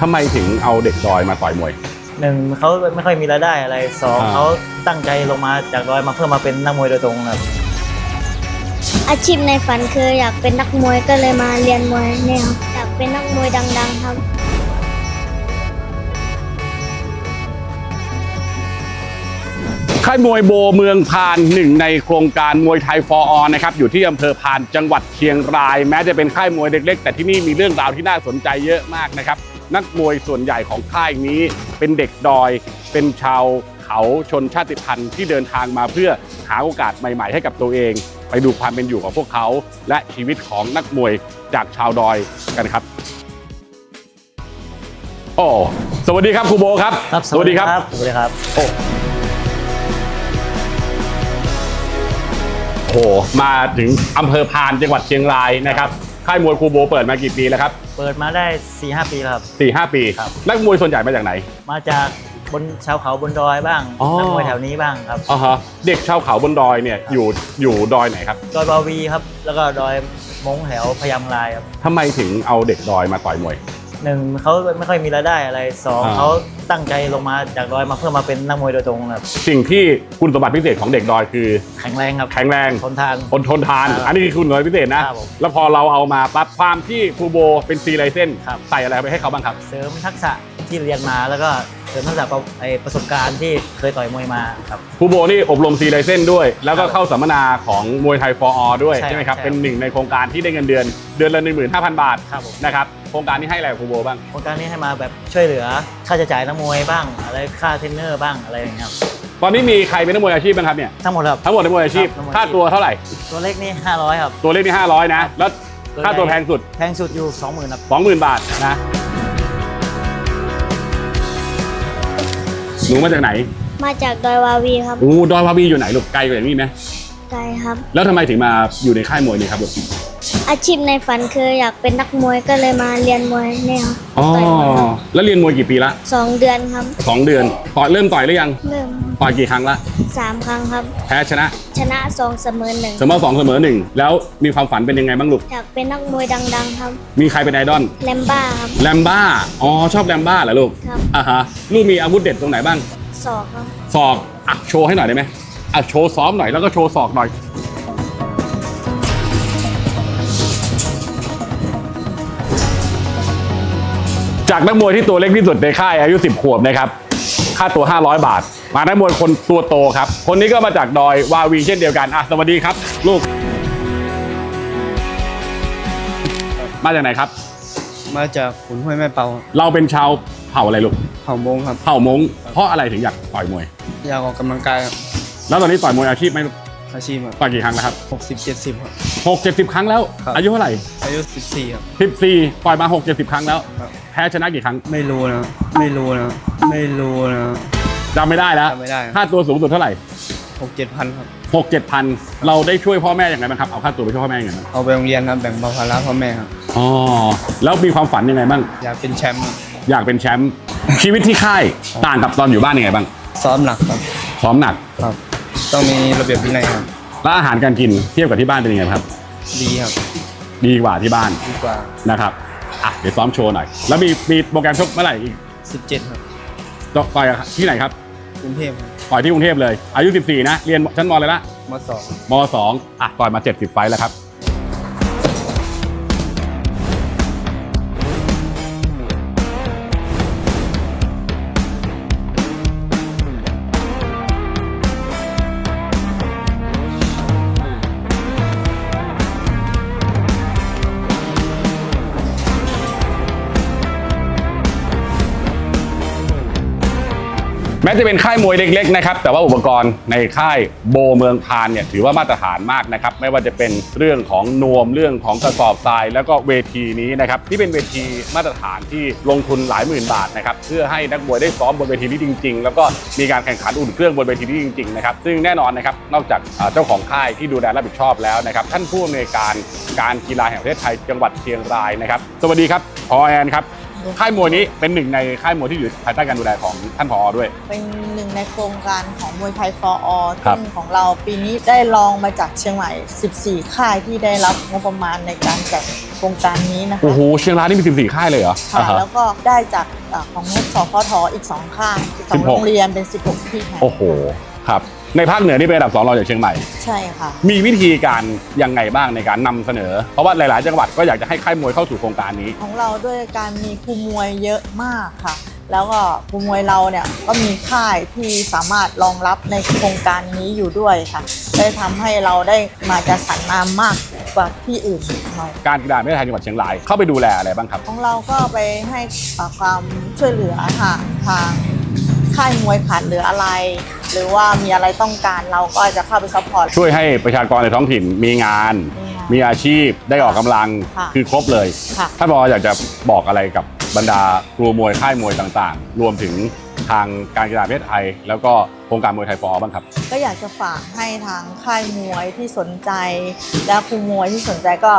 ทำไมถึงเอาเด็กดอยมาต่อยมวย หนึ่งเขาไม่ค่อยมีรายได้อะไรสองอ่า เขาตั้งใจลงมาจากดอยมาเพื่อมาเป็นนักมวยโดยตรงนะครับ อาชีพในฝันคืออยากเป็นนักมวยก็เลยมาเรียนมวยเนี่ยครับอยากเป็นนักมวยดัง ๆ ครับ ค่ายมวยโบเมืองพานหนึ่งในโครงการมวยไทยฟอร์ออนนะครับอยู่ที่อำเภอพานจังหวัดเชียงราย แม้จะเป็นค่ายมวยเล็กๆ แต่ที่นี่มีเรื่องราวที่น่าสนใจเยอะมากนะครับ นักมวยส่วนใหญ่ของค่ายนี้ เป็นเด็กดอย เป็นชาวเขาชนชาติพันธุ์ที่เดินทางมาเพื่อหาโอกาสใหม่ ๆ ให้กับตัวเอง ไปดูความเป็นอยู่ของพวกเขา และชีวิตของนักมวยจากชาวดอยกันครับโอ้สวัสดีครับครูโบครับ สวัสดีครับโอ้โห มาถึงอำเภอพานจังหวัดเชียงรายนะครับ ค่ายมวยครูโบเปิดมากี่ปีแล้วครับเปิดมาได้4ีหปีแล้วครับ 4ี่หปี ครับ นักมวยส่วนใหญ่มาจากไหน มาจากบนชาวเขาบนดอยบ้างอ๋อ นักมวยแถวนี้บ้างครับ อ๋อฮะเด็กชาวเขาบนดอยเนี่ยอยู่อยู่ดอยไหนครับดอยบาวีครับ แล้วก็ดอยมงแถวพยามรายครับ ทำไมถึงเอาเด็กดอยมาต่อยมวย หนึ่งเขาไม่ค่อยมีรายได้อะไรสองอ่า เขาตั้งใจลงมาจากดอยมาเพื่อมาเป็นนักมวยโดยตรงนะครับสิ่งที่คุณสมบัติพิเศษของเด็กดอยคือแข็งแรงครับแข็งแรงทนทาน อดทนทาน ครับอันนี้คือคุณสมบัติพิเศษนะ ครับผมแล้วพอเราเอามาปั๊บความที่ครูโบเป็นซีไลเซนครับ ใส่อะไรไปให้เขาบ้างครับ เสริมทักษะที่เรียนมาแล้วก็เส ริมทักษะประไอ้ประสบการณ์ที่เคยต่อยมวยมาครับ ครูโบนี่อบรมซีไลเซนด้วย แล้วก็เข้าสัมมนาของมวยไทยฟอร์อด้วยใช่ใช่ไหมครับ ใช่เป็นหนึ่งในโครงการที่ได้เงินเดือน เดือนละ15,000 บาทครับผม นะครับ โครงการนี้ให้อะไรกับครูโบบ้าง โครงการนี้ให้มาแบบช่วยเหลือค่าใช้จ่ายนักมวยบ้าง อะไรค่าเทรนเนอร์บ้างอะไรอย่างเงี้ยครับตอนนี้มีใครเป็นนักมวยอาชีพบ้างครับเนี่ย ทั้งหมดครับ ทั้งหมดนักมวยอาชีพ ครับนักมวยอาชีพ ค่าตัวเท่าไหร่ ตัวเล็กนี่ 500 ครับ ตัวเลขนี่500 นะ แล้วค่าตัวแพงสุด แพงสุดอยู่ 20,000ครับ 20,000 บาทนะ หนูมาจากไหนมาจากดอยวาวีครับอู้ดอยวาบีอยู่ไหนลูกไกลกว่าอย่างนี้ไหมไกลครับ แล้วทำไมถึงมาอยู่ในค่ายมวยนี้ครับลูกอาชีพในฝันคืออยากเป็นนักมวยก็เลยมาเรียนมวยเนี่ยครับอ๋อต่อยมวยครับแล้วเรียนมวยกี่ปีละสองเดือนครับสองเดือนต่อยเริ่มต่อยหรือยัง เริ่ม ต่อยกี่ครั้งละสามครั้งครับ แพ้ชนะ ชนะสองเสมอหนึ่งเสมอสองเสมอหนึ่งแล้วมีความฝันเป็นยังไงบ้างลูก อยากเป็นนักมวยดัง ๆ ครับ มีใครเป็นไอดอลแลมบ้าครับ แลมบ้าอ๋อชอบแลมบ้าเหรอลูกครับ อ่าฮะลูกมีอาวุธเด็ดตรงไหนบ้างศอกครับ ศอกอะโชว์ให้หน่อยได้ไหมอะโชว์ซ้อมหน่อยแล้วก็โชว์ศอกหน่อยจากนักมวยที่ตัวเล็กที่สุดในค่ายอายุ 10 ขวบนะครับ ค่าตัว 500 บาท มานักมวยคนตัวโตครับ คนนี้ก็มาจากดอยวาวีเช่นเดียวกันอะสวัสดีครับ ลูก มาจากไหนครับ มาจากขุนห้วยแม่เปาเราเป็นชาวเผ่าอะไรลูกเผ่ามงครับ เผ่ามงเพราะอะไรถึงอยากต่อยมวย อยากออกกำลังกายครับแล้วตอนนี้ต่อยมวยอาชีพไหมอาชีพครับต่อยกี่ครั้งแล้วครับหกสิบเจ็ดสิบครับ หกเจ็ดสิบครั้งแล้ว ครับ อายุเท่าไหร่อายุสิบสี่ครับ สิบสี่ต่อยมาหกเจ็ดสิบครั้งแล้ว ครับ แพ้ชนะกี่ครั้ง ไม่รู้นะ ไม่รู้นะ ไม่รู้นะ จำไม่ได้แล้วจำไม่ได้ครับ ค่าตัวสูงสุดเท่าไหร่หกเจ็ดพันครับ หกเจ็ดพันเราได้ช่วยพ่อแม่อย่างไรบ้างครับเอาค่าตัวไปช่วยพ่อแม่อย่างไรบ้างเอาไปโรงเรียนครับแบ่งเบาภาระพ่อแม่ครับ อ๋อแล้วมีความฝันยังไงบ้าง อยากเป็นแชมป์ครับอยากเป็นแชมป์ชีวิตที่ค่ายต่างกับตอนอยู่บ้านยังไงบ้างซ้อมหนักครับ ซ้อมหนัก ครับ ต้องมีระเบียบวินัยครับ แล้วอาหารการกินเทียบกับที่บ้านเป็นยังไงครับ ดีครับ ดีกว่าที่บ้านดีกว่า นะครับอะเดี๋ยวซ้อมโชว์หน่อย แล้วมีมีโปรแกรมชกเมื่อไหร่อีกสิบเจ็ดครับ ต่อยที่ไหนครับ กรุงเทพครับต่อยที่กรุงเทพเลย อายุ 14 นะ เรียนชั้นมอะไรละมสองม 2 อะต่อยมา 70 ไฟต์แล้วครับ แม้จะเป็นค่ายมวยเล็กๆนะครับแต่ว่าอุปกรณ์ในค่ายโบเมืองพานเนี่ยถือว่ามาตรฐานมากนะครับไม่ว่าจะเป็นเรื่องของนวมเรื่องของกระสอบทราย แล้วก็เวทีนี้นะครับที่เป็นเวทีมาตรฐานที่ลงทุนหลายหมื่นบาทนะครับเพื่อให้นักมวยได้ซ้อมบนเวทีนี้จริง ๆ แล้วก็มีการแข่งขันอุ่นเครื่องบนเวทีนี้จริงๆนะครับซึ่งแน่นอนนะครับนอกจากเจ้าของค่ายที่ดูแลรับผิดชอบแล้วนะครับท่านผู้อำนวยการการกีฬาแห่งประเทศไทยจังหวัดเชียงรายนะครับสวัสดีครับพอแอนครับ ค่ายมวยนี้เป็นหนึ่งในค่ายมวยที่อยู่ภายใต้การดูแลของท่านผอด้วย เป็นหนึ่งในโครงการของมวยไทย for all ครับซึ่งของเราปีนี้ได้ลองมาจากเชียงใหม่ 14 ค่ายที่ได้รับงบประมาณในการจัดโครงการนี้นะคะโอ้โหเชียงรายนี่มี 14 ค่ายเลยเหรอค่ะอ่าฮะแล้วก็ได้จากเอ่อของสพทอีก 2 ค่ายอีกสอง16โรงเรียนเป็น 16 ที่แห่งโอ้โหครับ ในภาคเหนือนี่เป็นอันดับสองรองจากเชียงใหม่ ใช่ค่ะ มีวิธีการยังไงบ้างในการนำเสนอ เพราะว่าหลาย ๆ จังหวัดก็อยากจะให้ค่ายมวยเข้าสู่โครงการนี้ ของเราด้วยการมีครูมวยเยอะมากค่ะ แล้วก็ครูมวยเราเนี่ยก็มีค่ายที่สามารถรองรับในโครงการนี้อยู่ด้วยค่ะ ได้ทำให้เราได้มาจัดสรรมามากกว่าที่อื่นหน่อย การกีฬาไม่ไทยจังหวัดเชียงรายเข้าไปดูแลอะไรบ้างครับ ของเราก็ไปให้เอ่อความช่วยเหลือค่ะทาง ค่ายมวยขาดเหลืออะไร หรือว่ามีอะไรต้องการเราก็จะเข้าไปซัพพอร์ต ช่วยให้ประชากรในท้องถิ่นมีงาน มีงานมีอาชีพได้ออกกำลังค่ะคือครบเลย ค่ะ ท่านผออยากจะบอกอะไรกับบรรดาครูมวยค่ายมวยต่างๆ รวมถึง ทางการกีฬาประเภทไทย แล้วก็โครงการมวยไทยฟอร์บ้างครับ ก็อยากจะฝากให้ทางค่ายมวยที่สนใจ และครูมวยที่สนใจก็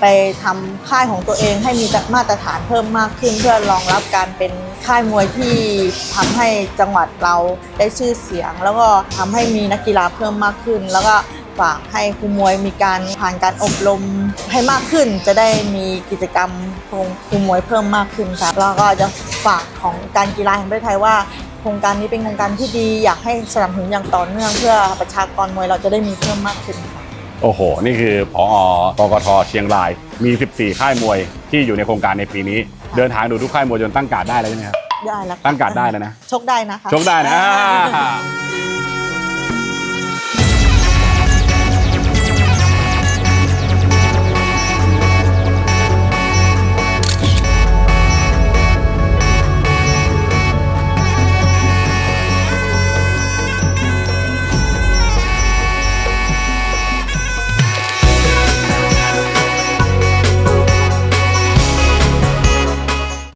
ไปทำค่ายของตัวเองให้มีมาตรฐานเพิ่มมากขึ้น เพื่อรองรับการเป็นค่ายมวยที่ทำให้จังหวัดเราได้ชื่อเสียง แล้วก็ทำให้มีนักกีฬาเพิ่มมากขึ้น แล้วก็ฝากให้ครูมวยมีการผ่านการอบรมให้มากขึ้น จะได้มีกิจกรรมของครูมวยเพิ่มมากขึ้นครับแล้วก็จะ ฝากของการกีฬาแห่งประเทศไทยว่าโครงการนี้เป็นโครงการที่ดีอยากให้สนับสนุนอย่างต่อเนื่อง เพื่อประชากรมวยเราจะได้มีเพิ่มมากขึ้นค่ะ โอ้โห นี่คือพอกกทเชียงราย มี 14 ค่ายมวยที่อยู่ในโครงการในปีนี้ เดินทางดูทุกค่ายมวยจนตั้งการดได้แล้วใช่ไหมครับ ได้แล้วค่ะตั้งการดได้แล้วนะ ชกได้นะคะ ชกได้นะอ่า